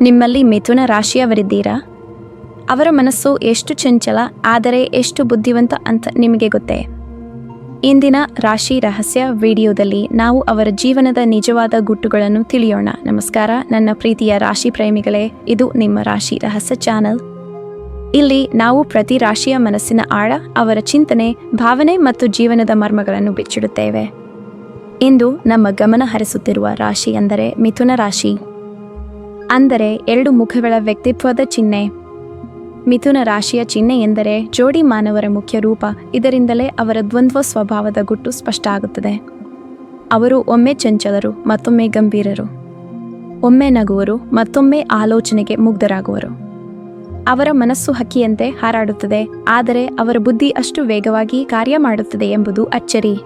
ನಿಮ್ಮಲ್ಲಿ ಮಿಥುನ ರಾಶಿಯವರಿದ್ದೀರಾ? ಅವರ ಮನಸ್ಸು ಎಷ್ಟು ಚಂಚಲ, ಆದರೆ ಎಷ್ಟು ಬುದ್ಧಿವಂತ ಅಂತ ನಿಮಗೆ ಗೊತ್ತೇ? ಇಂದಿನ ರಾಶಿ ರಹಸ್ಯ ವಿಡಿಯೋದಲ್ಲಿ ನಾವು ಅವರ ಜೀವನದ ನಿಜವಾದ ಗುಟ್ಟುಗಳನ್ನು ತಿಳಿಯೋಣ. ನಮಸ್ಕಾರ, ನನ್ನ ಪ್ರೀತಿಯ ರಾಶಿ ಪ್ರೇಮಿಗಳೇ, ಇದು ನಿಮ್ಮ ರಾಶಿ ರಹಸ್ಯ ಚಾನಲ್. ಇಲ್ಲಿ ನಾವು ಪ್ರತಿ ರಾಶಿಯ ಮನಸ್ಸಿನ ಆಳ, ಅವರ ಚಿಂತನೆ, ಭಾವನೆ ಮತ್ತು ಜೀವನದ ಮರ್ಮಗಳನ್ನು ಬಿಚ್ಚಿಡುತ್ತೇವೆ. ಇಂದು ನಮ್ಮ ಗಮನ ಹರಿಸುತ್ತಿರುವ ರಾಶಿ ಅಂದರೆ ಮಿಥುನ ರಾಶಿ. ಅಂದರೆ ಎರಡು ಮುಖಗಳ ವ್ಯಕ್ತಿತ್ವದ ಚಿಹ್ನೆ. ಮಿಥುನ ರಾಶಿಯ ಚಿಹ್ನೆ ಎಂದರೆ ಜೋಡಿ ಮಾನವರ ಮುಖ್ಯ ರೂಪ. ಇದರಿಂದಲೇ ಅವರ ದ್ವಂದ್ವ ಸ್ವಭಾವದ ಗುಟ್ಟು ಸ್ಪಷ್ಟ ಆಗುತ್ತದೆ. ಅವರು ಒಮ್ಮೆ ಚಂಚಲರು, ಮತ್ತೊಮ್ಮೆ ಗಂಭೀರರು. ಒಮ್ಮೆ ನಗುವರು, ಮತ್ತೊಮ್ಮೆ ಆಲೋಚನೆಗೆ ಮುಗ್ಧರಾಗುವರು. ಅವರ ಮನಸ್ಸು ಹಕ್ಕಿಯಂತೆ ಹಾರಾಡುತ್ತದೆ, ಆದರೆ ಅವರ ಬುದ್ಧಿ ಅಷ್ಟು ವೇಗವಾಗಿ ಕಾರ್ಯ ಮಾಡುತ್ತದೆ ಎಂಬುದು ಅಚ್ಚರಿ.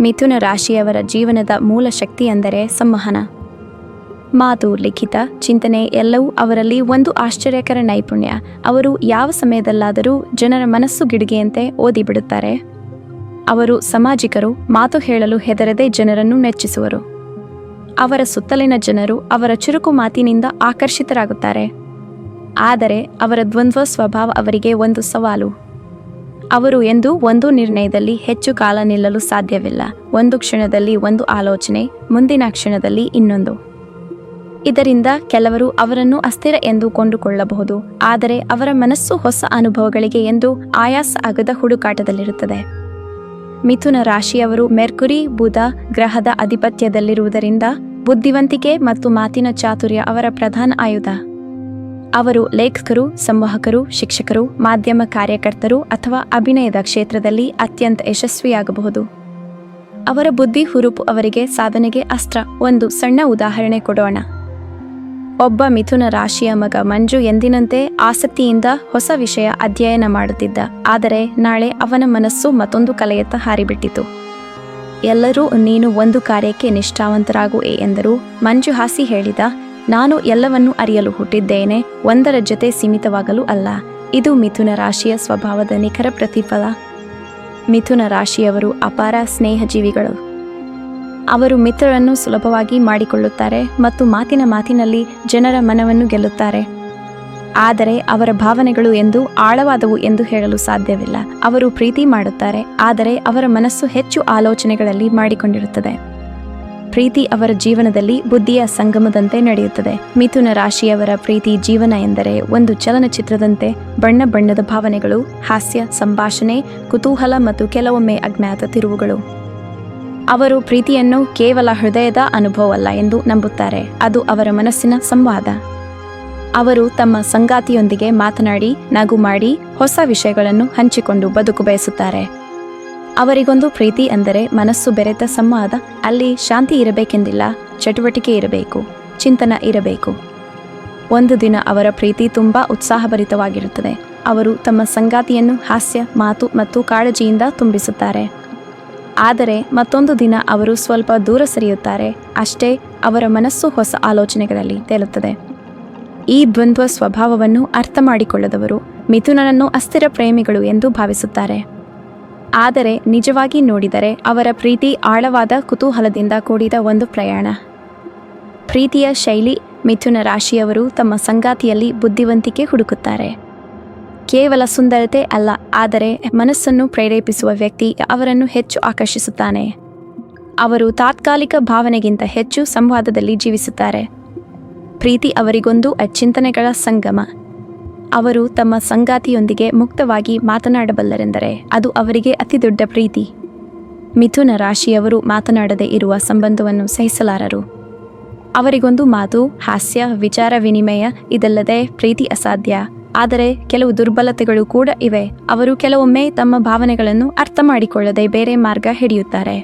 ಮಿಥುನ ರಾಶಿಯವರ ಜೀವನದ ಮೂಲ ಶಕ್ತಿ ಅಂದರೆ ಸಂವಹನ. ಮಾತು ಲಿಖಿತ, ಚಿಂತನೆ ಎಲ್ಲವೂ ಅವರಲ್ಲಿ ಒಂದು ಆಶ್ಚರ್ಯಕರ ನೈಪುಣ್ಯ. ಅವರು ಯಾವ ಸಮಯದಲ್ಲಾದರೂ ಜನರ ಮನಸ್ಸು ಗಿಡಿಗೆಯಂತೆ ಓದಿಬಿಡುತ್ತಾರೆ. ಅವರು ಸಾಮಾಜಿಕರು, ಮಾತು ಹೇಳಲು ಹೆದರದೆ ಜನರನ್ನು ಮೆಚ್ಚಿಸುವರು ಅವರ ಸುತ್ತಲಿನ ಜನರು ಅವರ ಚುರುಕು ಮಾತಿನಿಂದ ಆಕರ್ಷಿತರಾಗುತ್ತಾರೆ. ಆದರೆ ಅವರ ದ್ವಂದ್ವ ಸ್ವಭಾವ ಅವರಿಗೆ ಒಂದು ಸವಾಲು. ಅವರು ಎಂದು ಒಂದು ನಿರ್ಣಯದಲ್ಲಿ ಹೆಚ್ಚು ಕಾಲ ನಿಲ್ಲಲು ಸಾಧ್ಯವಿಲ್ಲ. ಒಂದು ಕ್ಷಣದಲ್ಲಿ ಒಂದು ಆಲೋಚನೆ, ಮುಂದಿನ ಕ್ಷಣದಲ್ಲಿ ಇನ್ನೊಂದು. ಇದರಿಂದ ಕೆಲವರು ಅವರನ್ನು ಅಸ್ಥಿರ ಎಂದು ಕೊಂಡುಕೊಳ್ಳಬಹುದು, ಆದರೆ ಅವರ ಮನಸ್ಸು ಹೊಸ ಅನುಭವಗಳಿಗೆ ಎಂದು ಆಯಾಸ ಆಗದ ಹುಡುಕಾಟದಲ್ಲಿರುತ್ತದೆ. ಮಿಥುನ ರಾಶಿಯವರು ಮೆರ್ಕುರಿ, ಬುಧ ಗ್ರಹದ ಅಧಿಪತ್ಯದಲ್ಲಿರುವುದರಿಂದ ಬುದ್ಧಿವಂತಿಕೆ ಮತ್ತು ಮಾತಿನ ಚಾತುರ್ಯ ಅವರ ಪ್ರಧಾನ ಆಯುಧ. ಅವರು ಲೇಖಕರು, ಸಂವಾಹಕರು, ಶಿಕ್ಷಕರು, ಮಾಧ್ಯಮ ಕಾರ್ಯಕರ್ತರು ಅಥವಾ ಅಭಿನಯದ ಕ್ಷೇತ್ರದಲ್ಲಿ ಅತ್ಯಂತ ಯಶಸ್ವಿಯಾಗಬಹುದು. ಅವರ ಬುದ್ಧಿ ಹುರುಪು ಅವರಿಗೆ ಸಾಧನೆಗೆ ಅಸ್ತ್ರ. ಒಂದು ಸಣ್ಣ ಉದಾಹರಣೆ ಕೊಡೋಣ. ಒಬ್ಬ ಮಿಥುನ ರಾಶಿಯ ಮಗ ಮಂಜು ಎಂದಿನಂತೆ ಆಸಕ್ತಿಯಿಂದ ಹೊಸ ವಿಷಯ ಅಧ್ಯಯನ ಮಾಡುತ್ತಿದ್ದ. ಆದರೆ ನಾಳೆ ಅವನ ಮನಸ್ಸು ಮತ್ತೊಂದು ಕಲೆಯತ್ತ ಹಾರಿಬಿಟ್ಟಿತು. ಎಲ್ಲರೂ ನೀನು ಒಂದು ಕಾರ್ಯಕ್ಕೆ ನಿಷ್ಠಾವಂತರಾಗು ಎ ಎಂದರು. ಮಂಜು ಹಾಸಿ ಹೇಳಿದ, ನಾನು ಎಲ್ಲವನ್ನೂ ಅರಿಯಲು ಹುಟ್ಟಿದ್ದೇನೆ, ಒಂದರ ಜೊತೆ ಸೀಮಿತವಾಗಲು ಅಲ್ಲ. ಇದು ಮಿಥುನ ರಾಶಿಯ ಸ್ವಭಾವದ ನಿಖರ ಪ್ರತಿಫಲ. ಮಿಥುನ ರಾಶಿಯವರು ಅಪಾರ ಸ್ನೇಹಜೀವಿಗಳು. ಅವರು ಮಿತ್ರರನ್ನು ಸುಲಭವಾಗಿ ಮಾಡಿಕೊಳ್ಳುತ್ತಾರೆ ಮತ್ತು ಮಾತಿನ ಮಾತಿನಲ್ಲಿ ಜನರ ಮನವನ್ನು ಗೆಲ್ಲುತ್ತಾರೆ. ಆದರೆ ಅವರ ಭಾವನೆಗಳು ಎಂದು ಆಳವಾದವು ಎಂದು ಹೇಳಲು ಸಾಧ್ಯವಿಲ್ಲ. ಅವರು ಪ್ರೀತಿ ಮಾಡುತ್ತಾರೆ, ಆದರೆ ಅವರ ಮನಸ್ಸು ಹೆಚ್ಚು ಆಲೋಚನೆಗಳಲ್ಲಿ ಮಾಡಿಕೊಂಡಿರುತ್ತದೆ. ಪ್ರೀತಿ ಅವರ ಜೀವನದಲ್ಲಿ ಬುದ್ಧಿಯ ಸಂಗಮದಂತೆ ನಡೆಯುತ್ತದೆ. ಮಿಥುನ ರಾಶಿಯವರ ಪ್ರೀತಿ ಜೀವನ ಎಂದರೆ ಒಂದು ಚಲನಚಿತ್ರದಂತೆ ಬಣ್ಣ ಬಣ್ಣದ ಭಾವನೆಗಳು, ಹಾಸ್ಯ, ಸಂಭಾಷಣೆ, ಕುತೂಹಲ ಮತ್ತು ಕೆಲವೊಮ್ಮೆ ಅಜ್ಞಾತ ತಿರುವುಗಳು. ಅವರು ಪ್ರೀತಿಯನ್ನು ಕೇವಲ ಹೃದಯದ ಅನುಭವವಲ್ಲ ಎಂದು ನಂಬುತ್ತಾರೆ. ಅದು ಅವರ ಮನಸ್ಸಿನ ಸಂವಾದ. ಅವರು ತಮ್ಮ ಸಂಗಾತಿಯೊಂದಿಗೆ ಮಾತನಾಡಿ, ನಗು ಮಾಡಿ, ಹೊಸ ವಿಷಯಗಳನ್ನು ಹಂಚಿಕೊಂಡು ಬದುಕು ಬಯಸುತ್ತಾರೆ. ಅವರಿಗೊಂದು ಪ್ರೀತಿ ಅಂದರೆ ಮನಸ್ಸು ಬೆರೆತ ಸಂವಾದ. ಅಲ್ಲಿ ಶಾಂತಿ ಇರಬೇಕೆಂದಿಲ್ಲ, ಚಟುವಟಿಕೆ ಇರಬೇಕು, ಚಿಂತನ ಇರಬೇಕು. ಒಂದು ದಿನ ಅವರ ಪ್ರೀತಿ ತುಂಬ ಉತ್ಸಾಹಭರಿತವಾಗಿರುತ್ತದೆ. ಅವರು ತಮ್ಮ ಸಂಗಾತಿಯನ್ನು ಹಾಸ್ಯ, ಮಾತು ಮತ್ತು ಕಾಳಜಿಯಿಂದ ತುಂಬಿಸುತ್ತಾರೆ. ಆದರೆ ಮತ್ತೊಂದು ದಿನ ಅವರು ಸ್ವಲ್ಪ ದೂರ ಸರಿಯುತ್ತಾರೆ. ಅಷ್ಟೇ ಅವರ ಮನಸ್ಸು ಹೊಸ ಆಲೋಚನೆಗಳಲ್ಲಿ ತೇಲುತ್ತದೆ. ಈ ದ್ವಂದ್ವ ಸ್ವಭಾವವನ್ನು ಅರ್ಥ ಮಾಡಿಕೊಳ್ಳದವರು ಮಿಥುನನನ್ನು ಅಸ್ಥಿರ ಪ್ರೇಮಿಗಳು ಎಂದು ಭಾವಿಸುತ್ತಾರೆ. ಆದರೆ ನಿಜವಾಗಿ ನೋಡಿದರೆ ಅವರ ಪ್ರೀತಿ ಆಳವಾದ ಕುತೂಹಲದಿಂದ ಕೂಡಿದ ಒಂದು ಪ್ರಯಾಣ. ಪ್ರೀತಿಯ ಶೈಲಿ ಮಿಥುನ ರಾಶಿಯವರು ತಮ್ಮ ಸಂಗಾತಿಯಲ್ಲಿ ಬುದ್ಧಿವಂತಿಕೆ ಹುಡುಕುತ್ತಾರೆ. ಕೇವಲ ಸುಂದರತೆ ಅಲ್ಲ, ಆದರೆ ಮನಸ್ಸನ್ನು ಪ್ರೇರೇಪಿಸುವ ವ್ಯಕ್ತಿ ಅವರನ್ನು ಹೆಚ್ಚು ಆಕರ್ಷಿಸುತ್ತಾನೆ. ಅವರು ತಾತ್ಕಾಲಿಕ ಭಾವನೆಗಿಂತ ಹೆಚ್ಚು ಸಂವಾದದಲ್ಲಿ ಜೀವಿಸುತ್ತಾರೆ. ಪ್ರೀತಿ ಅವರಿಗೊಂದು ಅಚಿಂತನೆಗಳ ಸಂಗಮ. ಅವರು ತಮ್ಮ ಸಂಗಾತಿಯೊಂದಿಗೆ ಮುಕ್ತವಾಗಿ ಮಾತನಾಡಬಲ್ಲರೆಂದರೆ ಅದು ಅವರಿಗೆ ಅತಿದೊಡ್ಡ ಪ್ರೀತಿ. ಮಿಥುನ ರಾಶಿಯವರು ಮಾತನಾಡದೇ ಇರುವ ಸಂಬಂಧವನ್ನು ಸಹಿಸಲಾರರು. ಅವರಿಗೊಂದು ಮಾತು, ಹಾಸ್ಯ, ವಿಚಾರ ವಿನಿಮಯ ಇದಲ್ಲದೆ ಪ್ರೀತಿ ಅಸಾಧ್ಯ. ಆದರೆ ಕೆಲವು ದುರ್ಬಲತೆಗಳು ಕೂಡ ಇವೆ. ಅವರು ಕೆಲವೊಮ್ಮೆ ತಮ್ಮ ಭಾವನೆಗಳನ್ನು ಅರ್ಥ ಮಾಡಿಕೊಳ್ಳದೆ ಬೇರೆ ಮಾರ್ಗ ಹಿಡಿಯುತ್ತಾರೆ.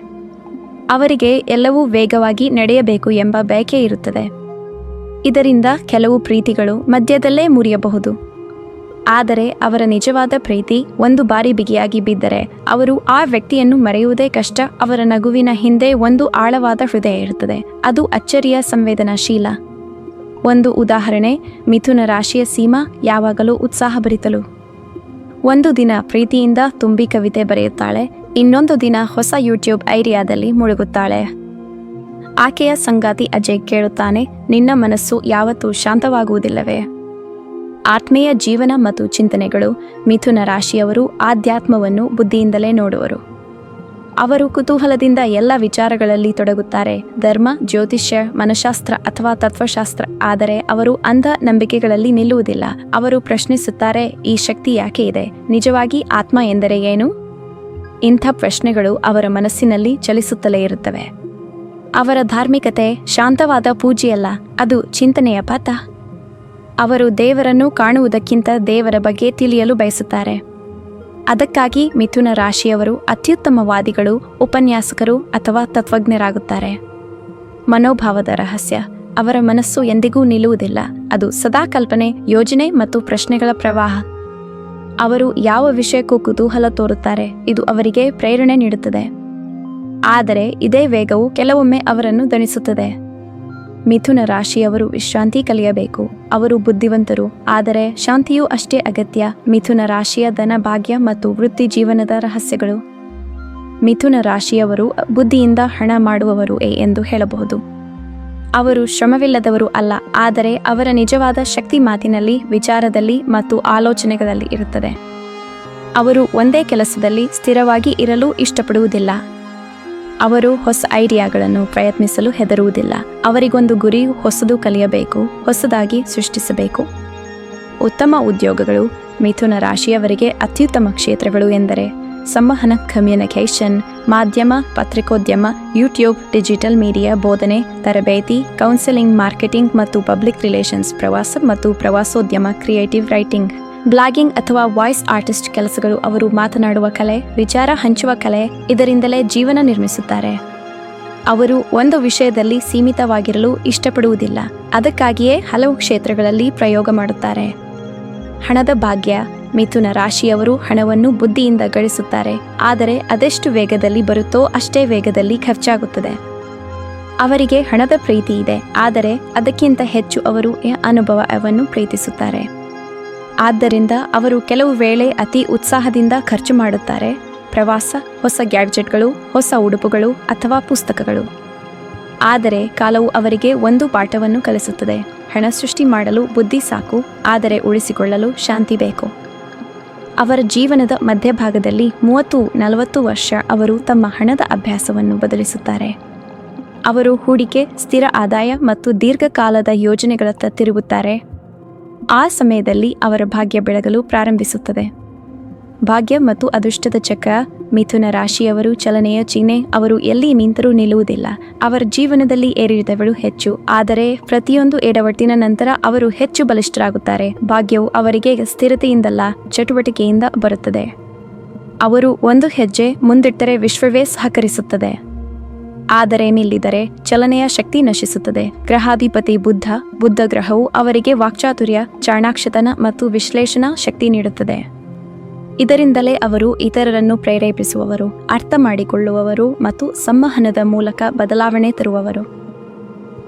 ಅವರಿಗೆ ಎಲ್ಲವೂ ವೇಗವಾಗಿ ನಡೆಯಬೇಕು ಎಂಬ ಬಯಕೆ ಇರುತ್ತದೆ. ಇದರಿಂದ ಕೆಲವು ಪ್ರೀತಿಗಳು ಮಧ್ಯದಲ್ಲೇ ಮುರಿಯಬಹುದು. ಆದರೆ ಅವರ ನಿಜವಾದ ಪ್ರೀತಿ ಒಂದು ಬಾರಿ ಬಿಗಿಯಾಗಿ ಬಿದ್ದರೆ ಅವರು ಆ ವ್ಯಕ್ತಿಯನ್ನು ಮರೆಯುವುದೇ ಕಷ್ಟ, ಅವರ ನಗುವಿನ ಹಿಂದೆ ಒಂದು ಆಳವಾದ ಹೃದಯ ಇರುತ್ತದೆ. ಅದು ಅಚ್ಚರಿಯ ಸಂವೇದನಾಶೀಲ. ಒಂದು ಉದಾಹರಣೆ, ಮಿಥುನ ರಾಶಿಯ ಸೀಮಾ ಯಾವಾಗಲೂ ಉತ್ಸಾಹಭರಿತಳು. ಒಂದು ದಿನ ಪ್ರೀತಿಯಿಂದ ತುಂಬಿ ಕವಿತೆ ಬರೆಯುತ್ತಾಳೆ, ಇನ್ನೊಂದು ದಿನ ಹೊಸ ಯೂಟ್ಯೂಬ್ ಐಡಿಯಾದಲ್ಲಿ ಮುಳುಗುತ್ತಾಳೆ. ಆಕೆಯ ಸಂಗಾತಿ ಅಜಯ್ ಕೇಳುತ್ತಾನೆ, ನಿನ್ನ ಮನಸ್ಸು ಯಾವತ್ತೂ ಶಾಂತವಾಗುವುದಿಲ್ಲವೇ? ಆತ್ಮೀಯ ಜೀವನ ಮತ್ತು ಚಿಂತನೆಗಳು ಮಿಥುನ ರಾಶಿಯವರು ಆಧ್ಯಾತ್ಮವನ್ನು ಬುದ್ಧಿಯಿಂದಲೇ ನೋಡುವರು. ಅವರು ಕುತೂಹಲದಿಂದ ಎಲ್ಲ ವಿಚಾರಗಳಲ್ಲಿ ತೊಡಗುತ್ತಾರೆ. ಧರ್ಮ, ಜ್ಯೋತಿಷ್ಯ, ಮನಶಾಸ್ತ್ರ ಅಥವಾ ತತ್ವಶಾಸ್ತ್ರ, ಆದರೆ ಅವರು ಅಂಧ ನಂಬಿಕೆಗಳಲ್ಲಿ ನಿಲ್ಲುವುದಿಲ್ಲ. ಅವರು ಪ್ರಶ್ನಿಸುತ್ತಾರೆ, ಈ ಶಕ್ತಿ ಯಾಕೆ ಇದೆ? ನಿಜವಾಗಿ ಆತ್ಮ ಎಂದರೆ ಏನು? ಇಂಥ ಪ್ರಶ್ನೆಗಳು ಅವರ ಮನಸ್ಸಿನಲ್ಲಿ ಚಲಿಸುತ್ತಲೇ ಇರುತ್ತವೆ. ಅವರ ಧಾರ್ಮಿಕತೆ ಶಾಂತವಾದ ಪೂಜೆಯಲ್ಲ ಅದು ಚಿಂತನೆಯ ಪಥ ಅವರು ದೇವರನ್ನು ಕಾಣುವುದಕ್ಕಿಂತ ದೇವರ ಬಗ್ಗೆ ತಿಳಿಯಲು ಬಯಸುತ್ತಾರೆ. ಅದಕ್ಕಾಗಿ ಮಿಥುನ ರಾಶಿಯವರು ಅತ್ಯುತ್ತಮವಾದಿಗಳು, ಉಪನ್ಯಾಸಕರು ಅಥವಾ ತತ್ವಜ್ಞರಾಗುತ್ತಾರೆ. ಮನೋಭಾವದ ರಹಸ್ಯ. ಅವರ ಮನಸ್ಸು ಎಂದಿಗೂ ನಿಲ್ಲುವುದಿಲ್ಲ. ಅದು ಸದಾ ಕಲ್ಪನೆ, ಯೋಜನೆ ಮತ್ತು ಪ್ರಶ್ನೆಗಳ ಪ್ರವಾಹ. ಅವರು ಯಾವ ವಿಷಯಕ್ಕೂ ಕುತೂಹಲ ತೋರುತ್ತಾರೆ. ಇದು ಅವರಿಗೆ ಪ್ರೇರಣೆ ನೀಡುತ್ತದೆ. ಆದರೆ ಇದೇ ವೇಗವು ಕೆಲವೊಮ್ಮೆ ಅವರನ್ನು ದಣಿಸುತ್ತದೆ ಮಿಥುನ ರಾಶಿಯವರು ವಿಶ್ರಾಂತಿ ಕಲಿಯಬೇಕು. ಅವರು ಬುದ್ಧಿವಂತರು, ಆದರೆ ಶಾಂತಿಯು ಅಷ್ಟೇ ಅಗತ್ಯ. ಮಿಥುನ ರಾಶಿಯ ಧನ ಭಾಗ್ಯ ಮತ್ತು ವೃತ್ತಿ ಜೀವನದ ರಹಸ್ಯಗಳು. ಮಿಥುನ ರಾಶಿಯವರು ಬುದ್ಧಿಯಿಂದ ಹಣ ಮಾಡುವವರು ಎಂದು ಹೇಳಬಹುದು. ಅವರು ಶ್ರಮವಿಲ್ಲದವರು ಅಲ್ಲ, ಆದರೆ ಅವರ ನಿಜವಾದ ಶಕ್ತಿ ಮಾತಿನಲ್ಲಿ, ವಿಚಾರದಲ್ಲಿ ಮತ್ತು ಆಲೋಚನೆಗಳಲ್ಲಿ ಇರುತ್ತದೆ. ಅವರು ಒಂದೇ ಕೆಲಸದಲ್ಲಿ ಸ್ಥಿರವಾಗಿ ಇರಲು ಇಷ್ಟಪಡುವುದಿಲ್ಲ. ಅವರು ಹೊಸ ಐಡಿಯಾಗಳನ್ನು ಪ್ರಯತ್ನಿಸಲು ಹೆದರುವುದಿಲ್ಲ. ಅವರಿಗೊಂದು ಗುರಿ ಹೊಸದು ಕಲಿಯಬೇಕು, ಹೊಸದಾಗಿ ಸೃಷ್ಟಿಸಬೇಕು. ಉತ್ತಮ ಉದ್ಯೋಗಗಳು ಮಿಥುನ ರಾಶಿಯವರಿಗೆ ಅತ್ಯುತ್ತಮ ಕ್ಷೇತ್ರಗಳು ಎಂದರೆ ಸಂವಹನ, ಕಮ್ಯುನಿಕೇಷನ್, ಮಾಧ್ಯಮ, ಪತ್ರಿಕೋದ್ಯಮ, ಯೂಟ್ಯೂಬ್, ಡಿಜಿಟಲ್ ಮೀಡಿಯಾ, ಬೋಧನೆ, ತರಬೇತಿ, ಕೌನ್ಸೆಲಿಂಗ್, ಮಾರ್ಕೆಟಿಂಗ್ ಮತ್ತು ಪಬ್ಲಿಕ್ ರಿಲೇಷನ್ಸ್ ಪ್ರವಾಸ ಮತ್ತು ಪ್ರವಾಸೋದ್ಯಮ, ಕ್ರಿಯೇಟಿವ್ ರೈಟಿಂಗ್. ಬ್ಲಾಗಿಂಗ್ ಅಥವಾ ವಾಯ್ಸ್ ಆರ್ಟಿಸ್ಟ್ ಕೆಲಸಗಳು ಅವರು ಮಾತನಾಡುವ ಕಲೆ, ವಿಚಾರ ಹಂಚುವ ಕಲೆ ಇದರಿಂದಲೇ ಜೀವನ ನಿರ್ಮಿಸುತ್ತಾರೆ. ಅವರು ಒಂದು ವಿಷಯದಲ್ಲಿ ಸೀಮಿತವಾಗಿರಲು ಇಷ್ಟಪಡುವುದಿಲ್ಲ. ಅದಕ್ಕಾಗಿಯೇ ಹಲವು ಕ್ಷೇತ್ರಗಳಲ್ಲಿ ಪ್ರಯೋಗ ಮಾಡುತ್ತಾರೆ. ಹಣದ ಭಾಗ್ಯ, ಮಿಥುನ ರಾಶಿಯವರು ಹಣವನ್ನು ಬುದ್ಧಿಯಿಂದ ಗಳಿಸುತ್ತಾರೆ. ಆದರೆ ಅದೆಷ್ಟು ವೇಗದಲ್ಲಿ ಬರುತ್ತೋ ಅಷ್ಟೇ ವೇಗದಲ್ಲಿ ಖರ್ಚಾಗುತ್ತದೆ. ಅವರಿಗೆ ಹಣದ ಪ್ರೀತಿ ಇದೆ. ಆದರೆ ಅದಕ್ಕಿಂತ ಹೆಚ್ಚು ಅವರು ಅನುಭವವನ್ನು ಪ್ರೀತಿಸುತ್ತಾರೆ. ಆದ್ದರಿಂದ ಅವರು ಕೆಲವು ವೇಳೆ ಅತಿ ಉತ್ಸಾಹದಿಂದ ಖರ್ಚು ಮಾಡುತ್ತಾರೆ. ಪ್ರವಾಸ, ಹೊಸ ಗ್ಯಾಡ್ಜೆಟ್ಗಳು, ಹೊಸ ಉಡುಪುಗಳು ಅಥವಾ ಪುಸ್ತಕಗಳು. ಆದರೆ ಕಾಲವು ಅವರಿಗೆ ಒಂದು ಪಾಠವನ್ನು ಕಲಿಸುತ್ತದೆ. ಹಣ ಸೃಷ್ಟಿ ಮಾಡಲು ಬುದ್ಧಿ ಸಾಕು, ಆದರೆ ಉಳಿಸಿಕೊಳ್ಳಲು ಶಾಂತಿ ಬೇಕು. ಅವರ ಜೀವನದ ಮಧ್ಯಭಾಗದಲ್ಲಿ ಮೂವತ್ತು, ನಲವತ್ತು ವರ್ಷ ಅವರು ತಮ್ಮ ಹಣದ ಅಭ್ಯಾಸವನ್ನು ಬದಲಿಸುತ್ತಾರೆ. ಅವರು ಹೂಡಿಕೆ, ಸ್ಥಿರ ಆದಾಯ ಮತ್ತು ದೀರ್ಘಕಾಲದ ಯೋಜನೆಗಳತ್ತ ತಿರುಗುತ್ತಾರೆ. ಆ ಸಮಯದಲ್ಲಿ ಅವರ ಭಾಗ್ಯ ಬೆಳಗಲು ಪ್ರಾರಂಭಿಸುತ್ತದೆ. ಭಾಗ್ಯ ಮತ್ತು ಅದೃಷ್ಟದ ಚಕ್ರ, ಮಿಥುನ ರಾಶಿಯವರು ಚಲನೆಯ ಚಿಹ್ನೆ, ಅವರು ಎಲ್ಲಿ ನಿಂತರೂ ನಿಲ್ಲುವುದಿಲ್ಲ. ಅವರ ಜೀವನದಲ್ಲಿ ಏರಿಳಿತಗಳು ಹೆಚ್ಚು, ಆದರೆ ಪ್ರತಿಯೊಂದು ಎಡವಟ್ಟಿನ ನಂತರ ಅವರು ಹೆಚ್ಚು ಬಲಿಷ್ಠರಾಗುತ್ತಾರೆ. ಭಾಗ್ಯವು ಅವರಿಗೆ ಸ್ಥಿರತೆಯಿಂದಲ್ಲ, ಚಟುವಟಿಕೆಯಿಂದ ಬರುತ್ತದೆ. ಅವರು ಒಂದು ಹೆಜ್ಜೆ ಮುಂದಿಟ್ಟರೆ ವಿಶ್ವವೇ ಸಹಕರಿಸುತ್ತದೆ. ಆದರೆ ನಿಲ್ಲಿದರೆ ಚಲನೆಯ ಶಕ್ತಿ ನಶಿಸುತ್ತದೆ. ಗ್ರಹಾಧಿಪತಿ ಬುದ್ಧ ಬುದ್ಧ ಗ್ರಹವು ಅವರಿಗೆ ವಾಕ್ಚಾತುರ್ಯ, ಚಾಣಾಕ್ಷತನ ಮತ್ತು ವಿಶ್ಲೇಷಣಾ ಶಕ್ತಿ ನೀಡುತ್ತದೆ. ಇದರಿಂದಲೇ ಅವರು ಇತರರನ್ನು ಪ್ರೇರೇಪಿಸುವವರು ಅರ್ಥ ಮಾಡಿಕೊಳ್ಳುವವರು ಮತ್ತು ಸಂವಹನದ ಮೂಲಕ ಬದಲಾವಣೆ ತರುವವರು.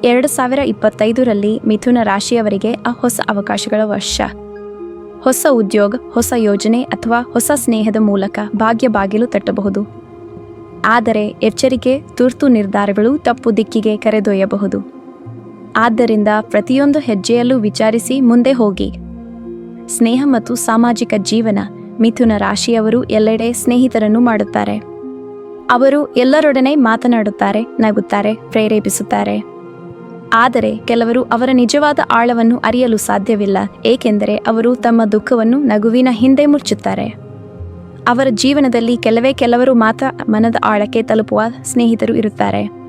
ಎರಡು ಸಾವಿರ ಇಪ್ಪತ್ತೈದರಲ್ಲಿ ಮಿಥುನ ರಾಶಿಯವರಿಗೆ ಆ ಹೊಸ ಅವಕಾಶಗಳ ವರ್ಷ. ಹೊಸ ಉದ್ಯೋಗ, ಹೊಸ ಯೋಜನೆ ಅಥವಾ ಹೊಸ ಸ್ನೇಹದ ಮೂಲಕ ಭಾಗ್ಯ ಬಾಗಿಲು ತಟ್ಟಬಹುದು. ಆದರೆ ಎಚ್ಚರಿಕೆ, ತುರ್ತು ನಿರ್ಧಾರಗಳು ತಪ್ಪು ದಿಕ್ಕಿಗೆ ಕರೆದೊಯ್ಯಬಹುದು. ಆದ್ದರಿಂದ ಪ್ರತಿಯೊಂದು ಹೆಜ್ಜೆಯಲ್ಲೂ ವಿಚಾರಿಸಿ ಮುಂದೆ ಹೋಗಿ. ಸ್ನೇಹ ಮತ್ತು ಸಾಮಾಜಿಕ ಜೀವನ, ಮಿಥುನ ರಾಶಿಯವರು ಎಲ್ಲೆಡೆ ಸ್ನೇಹಿತರನ್ನು ಮಾಡುತ್ತಾರೆ. ಅವರು ಎಲ್ಲರೊಡನೆ ಮಾತನಾಡುತ್ತಾರೆ, ನಗುತ್ತಾರೆ, ಪ್ರೇರೇಪಿಸುತ್ತಾರೆ. ಆದರೆ ಕೆಲವರು ಅವರ ನಿಜವಾದ ಆಳವನ್ನು ಅರಿಯಲು ಸಾಧ್ಯವಿಲ್ಲ, ಏಕೆಂದರೆ ಅವರು ತಮ್ಮ ದುಃಖವನ್ನು ನಗುವಿನ ಹಿಂದೆ ಮುಚ್ಚುತ್ತಾರೆ. ಅವರ ಜೀವನದಲ್ಲಿ ಕೆಲವೇ ಕೆಲವರು ಮಾತ್ರ ಮನದ ಆಳಕ್ಕೆ ತಲುಪುವ ಸ್ನೇಹಿತರು ಇರುತ್ತಾರೆ.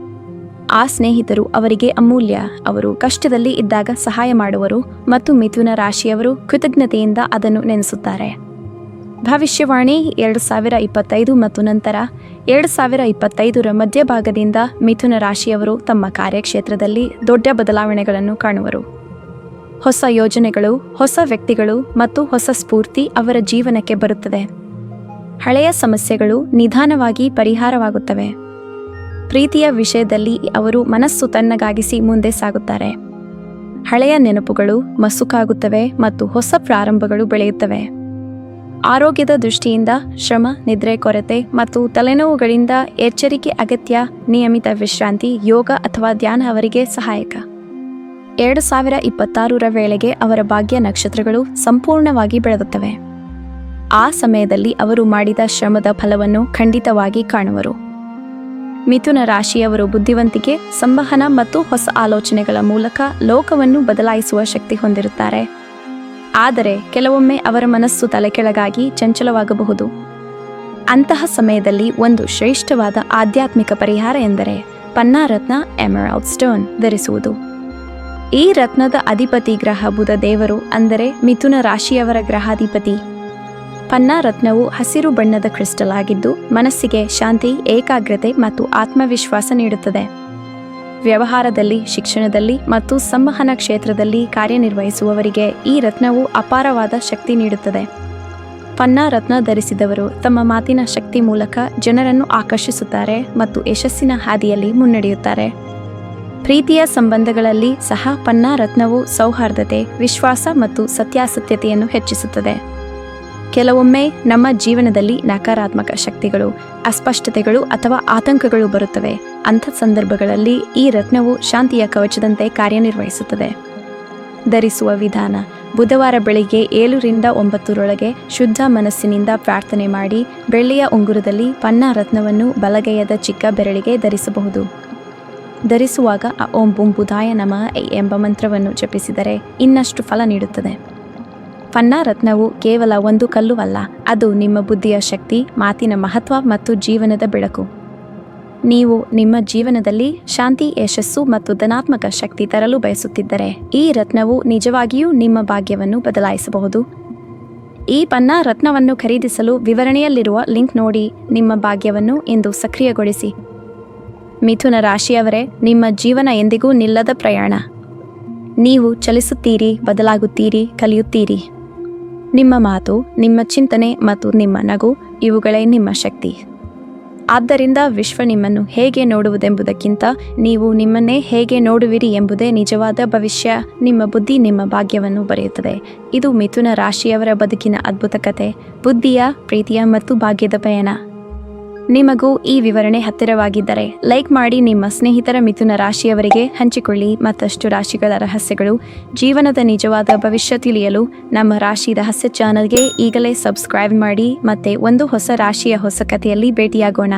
ಆ ಸ್ನೇಹಿತರು ಅವರಿಗೆ ಅಮೂಲ್ಯ. ಅವರು ಕಷ್ಟದಲ್ಲಿ ಇದ್ದಾಗ ಸಹಾಯ ಮಾಡುವರು ಮತ್ತು ಮಿಥುನ ರಾಶಿಯವರು ಕೃತಜ್ಞತೆಯಿಂದ ಅದನ್ನು ನೆನೆಸುತ್ತಾರೆ. ಭವಿಷ್ಯವಾಣಿ ಎರಡು ಸಾವಿರ ಇಪ್ಪತ್ತೈದು ಮತ್ತು ನಂತರ ಎರಡು ಸಾವಿರ ಇಪ್ಪತ್ತೈದರ ಮಧ್ಯಭಾಗದಿಂದ ಮಿಥುನ ರಾಶಿಯವರು ತಮ್ಮ ಕಾರ್ಯಕ್ಷೇತ್ರದಲ್ಲಿ ದೊಡ್ಡ ಬದಲಾವಣೆಗಳನ್ನು ಕಾಣುವರು. ಹೊಸ ಯೋಜನೆಗಳು, ಹೊಸ ವ್ಯಕ್ತಿಗಳು ಮತ್ತು ಹೊಸ ಸ್ಫೂರ್ತಿ ಅವರ ಜೀವನಕ್ಕೆ ಬರುತ್ತದೆ. ಹಳೆಯ ಸಮಸ್ಯೆಗಳು ನಿಧಾನವಾಗಿ ಪರಿಹಾರವಾಗುತ್ತವೆ. ಪ್ರೀತಿಯ ವಿಷಯದಲ್ಲಿ ಅವರು ಮನಸ್ಸು ತಣ್ಣಗಾಗಿಸಿ ಮುಂದೆ ಸಾಗುತ್ತಾರೆ. ಹಳೆಯ ನೆನಪುಗಳು ಮಸುಕಾಗುತ್ತವೆ ಮತ್ತು ಹೊಸ ಪ್ರಾರಂಭಗಳು ಬೆಳೆಯುತ್ತವೆ. ಆರೋಗ್ಯದ ದೃಷ್ಟಿಯಿಂದ ಶ್ರಮ, ನಿದ್ರೆ, ಕೊರತೆ ಮತ್ತು ತಲೆನೋವುಗಳಿಂದ ಎಚ್ಚರಿಕೆ, ಅಗತ್ಯ, ನಿಯಮಿತ ವಿಶ್ರಾಂತಿ, ಯೋಗ ಅಥವಾ ಧ್ಯಾನ ಅವರಿಗೆ ಸಹಾಯಕ. ಎರಡು ಸಾವಿರ ಇಪ್ಪತ್ತಾರರ ವೇಳೆಗೆ ಅವರ ಭಾಗ್ಯ ನಕ್ಷತ್ರಗಳು ಸಂಪೂರ್ಣವಾಗಿ ಬೆಳೆದುತ್ತವೆ. ಆ ಸಮಯದಲ್ಲಿ ಅವರು ಮಾಡಿದ ಶ್ರಮದ ಫಲವನ್ನು ಖಂಡಿತವಾಗಿ ಕಾಣುವರು. ಮಿಥುನ ರಾಶಿಯವರು ಬುದ್ಧಿವಂತಿಕೆ, ಸಂವಹನ ಮತ್ತು ಹೊಸ ಆಲೋಚನೆಗಳ ಮೂಲಕ ಲೋಕವನ್ನು ಬದಲಾಯಿಸುವ ಶಕ್ತಿ ಹೊಂದಿರುತ್ತಾರೆ. ಆದರೆ ಕೆಲವೊಮ್ಮೆ ಅವರ ಮನಸ್ಸು ತಲೆಕೆಳಗಾಗಿ ಚಂಚಲವಾಗಬಹುದು. ಅಂತಹ ಸಮಯದಲ್ಲಿ ಒಂದು ಶ್ರೇಷ್ಠವಾದ ಆಧ್ಯಾತ್ಮಿಕ ಪರಿಹಾರ ಎಂದರೆ ಪನ್ನಾರತ್ನ ಎಮರಾಲ್ಡ್ ಸ್ಟೋನ್ ಧರಿಸುವುದು. ಈ ರತ್ನದ ಅಧಿಪತಿ ಗ್ರಹ ಬುಧ ದೇವರು ಅಂದರೆ ಮಿಥುನ ರಾಶಿಯವರ ಗ್ರಹಾಧಿಪತಿ. ಪನ್ನಾ ರತ್ನವು ಹಸಿರು ಬಣ್ಣದ ಕ್ರಿಸ್ಟಲ್ ಆಗಿದ್ದು ಮನಸ್ಸಿಗೆ ಶಾಂತಿ, ಏಕಾಗ್ರತೆ ಮತ್ತು ಆತ್ಮವಿಶ್ವಾಸ ನೀಡುತ್ತದೆ. ವ್ಯವಹಾರದಲ್ಲಿ, ಶಿಕ್ಷಣದಲ್ಲಿ ಮತ್ತು ಸಂವಹನ ಕ್ಷೇತ್ರದಲ್ಲಿ ಕಾರ್ಯನಿರ್ವಹಿಸುವವರಿಗೆ ಈ ರತ್ನವು ಅಪಾರವಾದ ಶಕ್ತಿ ನೀಡುತ್ತದೆ. ಪನ್ನಾ ರತ್ನ ಧರಿಸಿದವರು ತಮ್ಮ ಮಾತಿನ ಶಕ್ತಿ ಮೂಲಕ ಜನರನ್ನು ಆಕರ್ಷಿಸುತ್ತಾರೆ ಮತ್ತು ಯಶಸ್ಸಿನ ಹಾದಿಯಲ್ಲಿ ಮುನ್ನಡೆಯುತ್ತಾರೆ. ಪ್ರೀತಿಯ ಸಂಬಂಧಗಳಲ್ಲಿ ಸಹ ಪನ್ನಾ ರತ್ನವು ಸೌಹಾರ್ದತೆ, ವಿಶ್ವಾಸ ಮತ್ತು ಸತ್ಯಾಸತ್ಯತೆಯನ್ನು ಹೆಚ್ಚಿಸುತ್ತದೆ. ಕೆಲವೊಮ್ಮೆ ನಮ್ಮ ಜೀವನದಲ್ಲಿ ನಕಾರಾತ್ಮಕ ಶಕ್ತಿಗಳು, ಅಸ್ಪಷ್ಟತೆಗಳು ಅಥವಾ ಆತಂಕಗಳು ಬರುತ್ತವೆ. ಅಂಥ ಸಂದರ್ಭಗಳಲ್ಲಿ ಈ ರತ್ನವು ಶಾಂತಿಯ ಕವಚದಂತೆ ಕಾರ್ಯನಿರ್ವಹಿಸುತ್ತದೆ. ಧರಿಸುವ ವಿಧಾನ, ಬುಧವಾರ ಬೆಳಿಗ್ಗೆ ಏಳರಿಂದ ಒಂಬತ್ತರೊಳಗೆ ಶುದ್ಧ ಮನಸ್ಸಿನಿಂದ ಪ್ರಾರ್ಥನೆ ಮಾಡಿ, ಬೆಳ್ಳಿಯ ಉಂಗುರದಲ್ಲಿ ಪನ್ನ ರತ್ನವನ್ನು ಬಲಗೈಯದ ಚಿಕ್ಕ ಬೆರಳಿಗೆ ಧರಿಸಬಹುದು. ಧರಿಸುವಾಗ ಓಂ ಬುಂ ಬುಧಾಯ ನಮಃ ಎಂಬ ಮಂತ್ರವನ್ನು ಜಪಿಸಿದರೆ ಇನ್ನಷ್ಟು ಫಲ ನೀಡುತ್ತದೆ. ಪನ್ನಾ ರತ್ನವು ಕೇವಲ ಒಂದು ಕಲ್ಲು ಅಲ್ಲ ಅದು ನಿಮ್ಮ ಬುದ್ಧಿಯ ಶಕ್ತಿ, ಮಾತಿನ ಮಹತ್ವ ಮತ್ತು ಜೀವನದ ಬೆಳಕು. ನೀವು ನಿಮ್ಮ ಜೀವನದಲ್ಲಿ ಶಾಂತಿ, ಯಶಸ್ಸು ಮತ್ತು ಧನಾತ್ಮಕ ಶಕ್ತಿ ತರಲು ಬಯಸುತ್ತಿದ್ದರೆ, ಈ ರತ್ನವು ನಿಜವಾಗಿಯೂ ನಿಮ್ಮ ಭಾಗ್ಯವನ್ನು ಬದಲಾಯಿಸಬಹುದು. ಈ ಪನ್ನಾ ರತ್ನವನ್ನು ಖರೀದಿಸಲು ವಿವರಣೆಯಲ್ಲಿರುವ ಲಿಂಕ್ ನೋಡಿ, ನಿಮ್ಮ ಭಾಗ್ಯವನ್ನು ಇಂದು ಸಕ್ರಿಯಗೊಳಿಸಿ. ಮಿಥುನ ರಾಶಿಯವರೇ, ನಿಮ್ಮ ಜೀವನ ಎಂದಿಗೂ ನಿಲ್ಲದ ಪ್ರಯಾಣ. ನೀವು ಚಲಿಸುತ್ತೀರಿ, ಬದಲಾಗುತ್ತೀರಿ, ಕಲಿಯುತ್ತೀರಿ. ನಿಮ್ಮ ಮಾತು, ನಿಮ್ಮ ಚಿಂತನೆ ಮತ್ತು ನಿಮ್ಮ ನಗು, ಇವುಗಳೇ ನಿಮ್ಮ ಶಕ್ತಿ. ಆದ್ದರಿಂದ ವಿಶ್ವ ನಿಮ್ಮನ್ನು ಹೇಗೆ ನೋಡುವುದೆಂಬುದಕ್ಕಿಂತ ನೀವು ನಿಮ್ಮನ್ನೇ ಹೇಗೆ ನೋಡುವಿರಿ ಎಂಬುದೇ ನಿಜವಾದ ಭವಿಷ್ಯ, ನಿಮ್ಮ ಬುದ್ಧಿ ನಿಮ್ಮ ಭಾಗ್ಯವನ್ನು ಬರೆಯುತ್ತದೆ. ಇದು ಮಿಥುನ ರಾಶಿಯವರ ಬದುಕಿನ ಅದ್ಭುತ ಕತೆ ಬುದ್ಧಿಯ, ಪ್ರೀತಿಯ ಮತ್ತು ಭಾಗ್ಯದ ಪಯಣ. ನಿಮಗೂ ಈ ವಿವರಣೆ ಹತ್ತಿರವಾಗಿದ್ದರೆ ಲೈಕ್ ಮಾಡಿ ನಿಮ್ಮ ಸ್ನೇಹಿತರ ಮಿಥುನ ರಾಶಿಯವರಿಗೆ ಹಂಚಿಕೊಳ್ಳಿ. ಮತ್ತಷ್ಟು ರಾಶಿಗಳ ರಹಸ್ಯಗಳು, ಜೀವನದ ನಿಜವಾದ ಭವಿಷ್ಯ ತಿಳಿಯಲು ನಮ್ಮ ರಾಶಿ ರಹಸ್ಯ ಚಾನಲ್ಗೆ ಈಗಲೇ ಸಬ್ಸ್ಕ್ರೈಬ್ ಮಾಡಿ ಮತ್ತೆ ಒಂದು ಹೊಸ ರಾಶಿಯ ಹೊಸ ಕಥೆಯಲ್ಲಿ ಭೇಟಿಯಾಗೋಣ.